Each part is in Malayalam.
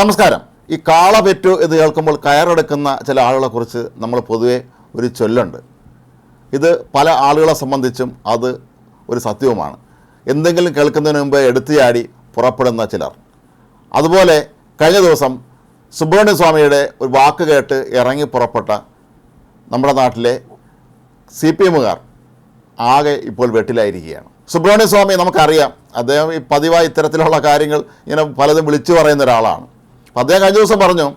നമസ്കാരം. ഈ കാള പെറ്റു എന്ന് കേൾക്കുമ്പോൾ കയറെടുക്കുന്ന ചില ആളുകളെക്കുറിച്ച് നമ്മൾ പൊതുവെ ഒരു ചൊല്ലുണ്ട്. ഇത് പല ആളുകളെ സംബന്ധിച്ചും അത് ഒരു സത്യവുമാണ്. എന്തെങ്കിലും കേൾക്കുന്നതിന് മുമ്പ് എടുത്തുചാടി പുറപ്പെടുന്ന ചിലർ. അതുപോലെ കഴിഞ്ഞ ദിവസം സുബ്രഹ്മണ്യ സ്വാമിയുടെ ഒരു വാക്ക് കേട്ട് ഇറങ്ങി പുറപ്പെട്ട നമ്മുടെ നാട്ടിലെ സി പി എമ്മുകാർ ആകെ ഇപ്പോൾ വെട്ടിലായിരിക്കുകയാണ്. സുബ്രഹ്മണ്യ സ്വാമി നമുക്കറിയാം അദ്ദേഹം ഈ പതിവായി ഇത്തരത്തിലുള്ള കാര്യങ്ങൾ ഇങ്ങനെ പലതും വിളിച്ചു പറയുന്ന ഒരാളാണ്. അപ്പോൾ അദ്ദേഹം കഴിഞ്ഞ ദിവസം പറഞ്ഞു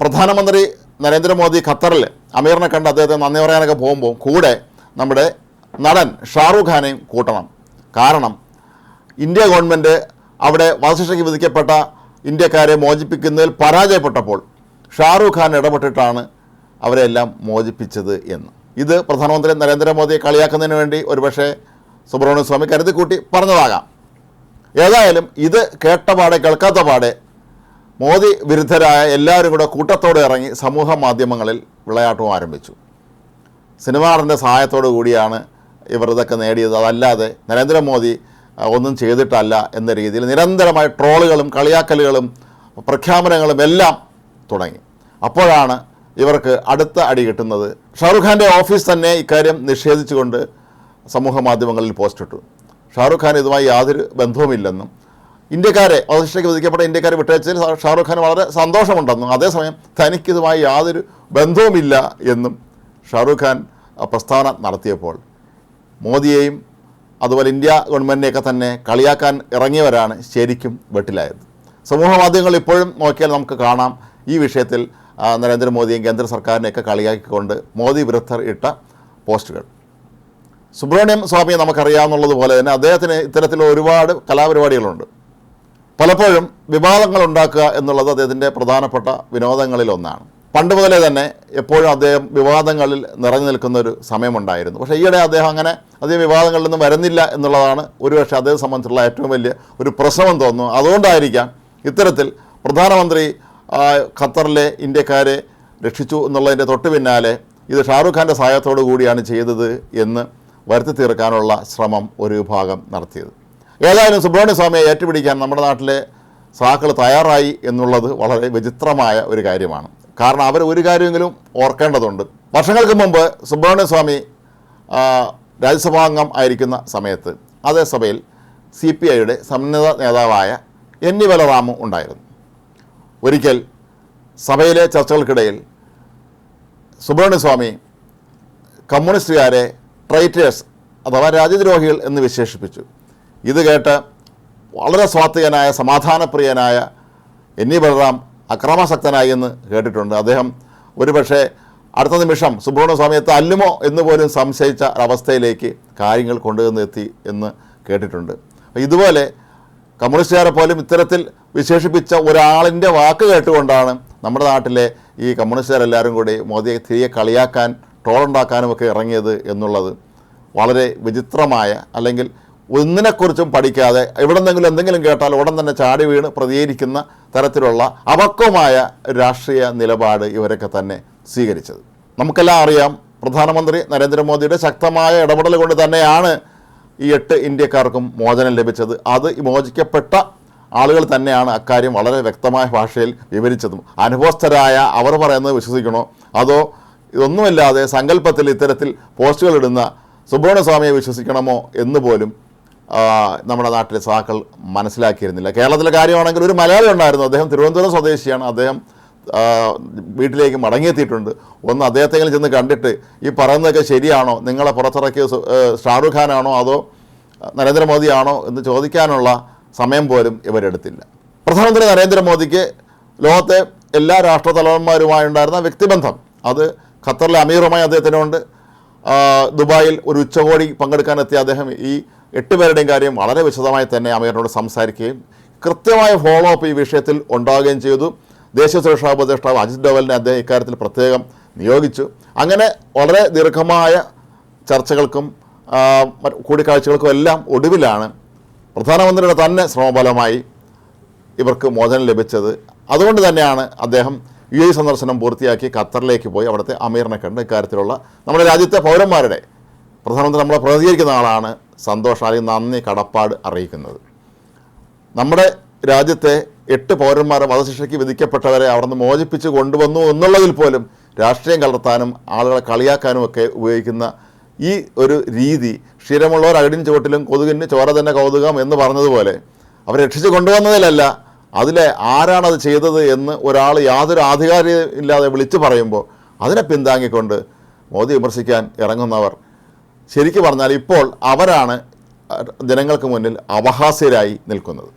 പ്രധാനമന്ത്രി നരേന്ദ്രമോദി ഖത്തറിൽ അമീറിനെ കണ്ട് അദ്ദേഹത്തെ നന്ദി പറയാനൊക്കെ പോകുമ്പോൾ കൂടെ നമ്മുടെ നടൻ ഷാറൂഖ് ഖാനെയും കൂട്ടണം. കാരണം ഇന്ത്യ ഗവൺമെന്റ് അവിടെ വധശിക്ഷയ്ക്ക് വിധിക്കപ്പെട്ട ഇന്ത്യക്കാരെ മോചിപ്പിക്കുന്നതിൽ പരാജയപ്പെട്ടപ്പോൾ ഷാറൂഖ് ഖാൻ ഇടപെട്ടിട്ടാണ് അവരെല്ലാം മോചിപ്പിച്ചത് എന്ന്. ഇത് പ്രധാനമന്ത്രി നരേന്ദ്രമോദിയെ കളിയാക്കുന്നതിന് വേണ്ടി ഒരുപക്ഷെ സുബ്രഹ്മണ്യ സ്വാമി കരുതിക്കൂട്ടി പറഞ്ഞതാകാം. ഏതായാലും ഇത് കേട്ട പാടെ കേൾക്കാത്ത പാടെ മോദി വിരുദ്ധരായ എല്ലാവരും കൂടെ കൂട്ടത്തോടെ ഇറങ്ങി സമൂഹ മാധ്യമങ്ങളിൽ വിളയാട്ടവും ആരംഭിച്ചു. സിനിമാറിന്റെ സഹായത്തോടു കൂടിയാണ് ഇവർ ഇതൊക്കെ നേടിയത്. അതല്ലാതെ നരേന്ദ്രമോദി ഒന്നും ചെയ്തിട്ടല്ല എന്ന രീതിയിൽ നിരന്തരമായ ട്രോളുകളും കളിയാക്കലുകളും പ്രഖ്യാപനങ്ങളും എല്ലാം തുടങ്ങി. അപ്പോഴാണ് ഇവർക്ക് അടുത്ത അടി കിട്ടുന്നത്. ഷാറുഖ് ഖാന്റെ ഓഫീസ് തന്നെ ഇക്കാര്യം നിഷേധിച്ചുകൊണ്ട് സമൂഹ മാധ്യമങ്ങളിൽ പോസ്റ്റിട്ടു ഷാറുഖ് ഖാൻ ഇതുമായി യാതൊരു ബന്ധവുമില്ലെന്നും ഇന്ത്യക്കാരെ വധശിക്ഷയ്ക്ക് വിധിക്കപ്പെട്ട ഇന്ത്യക്കാരെ വിട്ടയച്ചതിൽ ഷാറുഖ് ഖാൻ വളരെ സന്തോഷമുണ്ടെന്നും അതേസമയം തനിക്കിതുമായി യാതൊരു ബന്ധവുമില്ല എന്നും ഷാറുഖ് ഖാൻ പ്രസ്താവന നടത്തിയപ്പോൾ. മോദിയെയും അതുപോലെ ഇന്ത്യ ഗവൺമെന്റിനെയൊക്കെ തന്നെ കളിയാക്കാൻ ഇറങ്ങിയവരാണ് ശരിക്കും വെട്ടിലായത്. സമൂഹ മാധ്യമങ്ങൾ ഇപ്പോഴും നോക്കിയാൽ നമുക്ക് കാണാം ഈ വിഷയത്തിൽ നരേന്ദ്രമോദിയും കേന്ദ്ര സർക്കാരിനെയൊക്കെ കളിയാക്കിക്കൊണ്ട് മോദി വിരുദ്ധർ ഇട്ട പോസ്റ്റുകൾ. സുബ്രഹ്മണ്യം സ്വാമിയെ നമുക്കറിയാവുന്നതുപോലെ തന്നെ അദ്ദേഹത്തിന് ഇത്തരത്തിലുള്ള ഒരുപാട് കലാപരിപാടികളുണ്ട്. പലപ്പോഴും വിവാദങ്ങൾ ഉണ്ടാക്കുക എന്നുള്ളത് അദ്ദേഹത്തിന്റെ പ്രധാനപ്പെട്ട വിനോദങ്ങളിലൊന്നാണ്. പണ്ട് മുതലേ തന്നെ എപ്പോഴും അദ്ദേഹം വിവാദങ്ങളിൽ നിറഞ്ഞു നിൽക്കുന്ന ഒരു സമയമുണ്ടായിരുന്നു. പക്ഷേ ഈയിടെ അദ്ദേഹം അങ്ങനെ അധികം വിവാദങ്ങളിൽ നിന്നും വരുന്നില്ല എന്നുള്ളതാണ് ഒരുപക്ഷെ അദ്ദേഹത്തെ സംബന്ധിച്ചുള്ള ഏറ്റവും വലിയ ഒരു പ്രശ്നമെന്ന് തോന്നുന്നു. അതുകൊണ്ടായിരിക്കാം ഇത്തരത്തിൽ പ്രധാനമന്ത്രി ഖത്തറിലെ ഇന്ത്യക്കാരെ രക്ഷിച്ചു എന്നുള്ളതിന്റെ തൊട്ട് പിന്നാലെ ഇത് ഷാറുഖ് ഖാന്റെ സഹായത്തോടു കൂടിയാണ് ചെയ്തത് എന്ന് വരുത്തി തീർക്കാനുള്ള ശ്രമം ഒരു വിഭാഗം നടത്തിയത്. ഏതായാലും സുബ്രഹ്മണ്യ സ്വാമിയെ ഏറ്റുപിടിക്കാൻ നമ്മുടെ നാട്ടിലെ സാക്കൾ തയ്യാറായി എന്നുള്ളത് വളരെ വിചിത്രമായ ഒരു കാര്യമാണ്. കാരണം അവർ ഒരു കാര്യമെങ്കിലും ഓർക്കേണ്ടതുണ്ട്. വർഷങ്ങൾക്ക് മുമ്പ് സുബ്രഹ്മണ്യ സ്വാമി രാജ്യസഭാംഗം ആയിരിക്കുന്ന സമയത്ത് അതേ സഭയിൽ സി പി ഐയുടെ സന്നദ്ധ നേതാവായ എൻ ഇ ബലറാമു ഉണ്ടായിരുന്നു. ഒരിക്കൽ സഭയിലെ ചർച്ചകൾക്കിടയിൽ സുബ്രഹ്മണ്യ സ്വാമി കമ്മ്യൂണിസ്റ്റുകാരെ ട്രൈറ്റേഴ്സ് അഥവാ രാജ്യദ്രോഹികൾ എന്ന് വിശേഷിപ്പിച്ചു. ഇത് കേട്ട് വളരെ സ്വാത്വികനായ സമാധാനപ്രിയനായ എന്നി ബലറാം അക്രമാസക്തനായി എന്ന് കേട്ടിട്ടുണ്ട്. അദ്ദേഹം ഒരുപക്ഷെ അടുത്ത നിമിഷം സുബ്രഹ്മണ്യ സ്വാമിയെ തല്ലുമോ എന്ന് പോലും സംശയിച്ച ഒരവസ്ഥയിലേക്ക് കാര്യങ്ങൾ കൊണ്ടുവന്ന് എത്തി എന്ന് കേട്ടിട്ടുണ്ട്. ഇതുപോലെ കമ്മ്യൂണിസ്റ്റുകാരെ പോലും ഇത്തരത്തിൽ വിശേഷിപ്പിച്ച ഒരാളിന്റെ വാക്ക് കേട്ടുകൊണ്ടാണ് നമ്മുടെ നാട്ടിലെ ഈ കമ്മ്യൂണിസ്റ്റുകാരെല്ലാവരും കൂടി മോദിയെ തിരികെ കളിയാക്കാൻ ട്രോളുണ്ടാക്കാനുമൊക്കെ ഇറങ്ങിയത് എന്നുള്ളത് വളരെ വിചിത്രമായ അല്ലെങ്കിൽ ഒന്നിനെക്കുറിച്ചും പഠിക്കാതെ എവിടെ നിന്നെങ്കിലും എന്തെങ്കിലും കേട്ടാൽ ഉടൻ തന്നെ ചാടി വീണ് പ്രതികരിക്കുന്ന തരത്തിലുള്ള അപക്വമായ രാഷ്ട്രീയ നിലപാട് ഇവരൊക്കെ തന്നെ സ്വീകരിച്ചത്. നമുക്കെല്ലാം അറിയാം പ്രധാനമന്ത്രി നരേന്ദ്രമോദിയുടെ ശക്തമായ ഇടപെടൽ കൊണ്ട് തന്നെയാണ് ഈ എട്ട് ഇന്ത്യക്കാർക്കും മോചനം ലഭിച്ചത്. അത് മോചിക്കപ്പെട്ട ആളുകൾ തന്നെയാണ് അക്കാര്യം വളരെ വ്യക്തമായ ഭാഷയിൽ വിവരിച്ചതും. അനുഭവസ്ഥരായ അവർ പറയുന്നത് വിശ്വസിക്കണോ? അതോ ഇതൊന്നുമില്ലാതെ സങ്കല്പത്തിൽ ഇത്തരത്തിൽ പോസ്റ്റുകൾ ഇടുന്ന സുബ്രഹ്മണ്യസ്വാമിയെ വിശ്വസിക്കണമോ എന്ന് പോലും നമ്മുടെ നാട്ടിലെ സഹാക്കൾ മനസ്സിലാക്കിയിരുന്നില്ല. കേരളത്തിലെ കാര്യമാണെങ്കിൽ ഒരു മലയാളി ഉണ്ടായിരുന്നു. അദ്ദേഹം തിരുവനന്തപുരം സ്വദേശിയാണ്. അദ്ദേഹം വീട്ടിലേക്ക് മടങ്ങിയെത്തിയിട്ടുണ്ട്. ഒന്ന് അദ്ദേഹത്തെ ചെന്ന് കണ്ടിട്ട് ഈ പറയുന്നതൊക്കെ ശരിയാണോ? നിങ്ങളെ പുറത്തിറക്കിയ ഷാറുഖ് ഖാനാണോ അതോ നരേന്ദ്രമോദിയാണോ എന്ന് ചോദിക്കാനുള്ള സമയം പോലും ഇവരെടുത്തില്ല. പ്രധാനമന്ത്രി നരേന്ദ്രമോദിക്ക് ലോകത്തെ എല്ലാ രാഷ്ട്ര തലവന്മാരുമായുണ്ടായിരുന്ന വ്യക്തിബന്ധം. അത് ഖത്തറിലെ അമീറുമായി അദ്ദേഹത്തിനുണ്ട്. ദുബായിൽ ഒരു ഉച്ചകോടി പങ്കെടുക്കാനെത്തിയ അദ്ദേഹം ഈ എട്ട് പേരുടെയും കാര്യം വളരെ വിശദമായി തന്നെ അമീറിനോട് സംസാരിക്കുകയും കൃത്യമായ ഫോളോ അപ്പ് ഈ വിഷയത്തിൽ ഉണ്ടാവുകയും ചെയ്തു. ദേശീയ സുരക്ഷാ ഉപദേഷ്ടാവ് അജിത് ഡോവലിനെ അദ്ദേഹം ഇക്കാര്യത്തിൽ പ്രത്യേകം നിയോഗിച്ചു. അങ്ങനെ വളരെ ദീർഘമായ ചർച്ചകൾക്കും കൂടിക്കാഴ്ചകൾക്കും എല്ലാം ഒടുവിലാണ് പ്രധാനമന്ത്രിയുടെ തന്നെ ശ്രമഫലമായി ഇവർക്ക് മോചനം ലഭിച്ചത്. അതുകൊണ്ട് തന്നെയാണ് അദ്ദേഹം യു എ സന്ദർശനം പൂർത്തിയാക്കി ഖത്തറിലേക്ക് പോയി അവിടുത്തെ അമീറിനെ കണ്ട് ഇക്കാര്യത്തിലുള്ള നമ്മുടെ രാജ്യത്തെ പൗരന്മാരുടെ പ്രധാനമന്ത്രി നമ്മളെ പ്രതികരിക്കുന്ന ആളാണ് സന്തോഷം അല്ലെങ്കിൽ നന്ദി കടപ്പാട് അറിയിക്കുന്നത്. നമ്മുടെ രാജ്യത്തെ എട്ട് പൗരന്മാരെ വധശിക്ഷയ്ക്ക് വിധിക്കപ്പെട്ടവരെ അവിടെ നിന്ന് മോചിപ്പിച്ച് കൊണ്ടുവന്നു എന്നുള്ളതിൽ പോലും രാഷ്ട്രീയം കലർത്താനും ആളുകളെ കളിയാക്കാനും ഒക്കെ ഉപയോഗിക്കുന്ന ഈ ഒരു രീതി ക്ഷീരമുള്ളവർ അകടിന് ചുവട്ടിലും കൊതുകിന് ചോര തന്നെ കൗതുകം എന്ന് പറഞ്ഞതുപോലെ അവർ രക്ഷിച്ചു കൊണ്ടുവന്നതിലല്ല അതിലെ ആരാണത് ചെയ്തത് എന്ന് ഒരാൾ യാതൊരു ആധികാരികം ഇല്ലാതെ വിളിച്ചു പറയുമ്പോൾ അതിനെ പിന്താങ്ങിക്കൊണ്ട് മോദി വിമർശിക്കാൻ ഇറങ്ങുന്നവർ ശരിക്കു പറഞ്ഞാൽ ഇപ്പോൾ അവരാണ് ജനങ്ങൾക്ക് മുന്നിൽ അപഹാസ്യരായി നിൽക്കുന്നത്.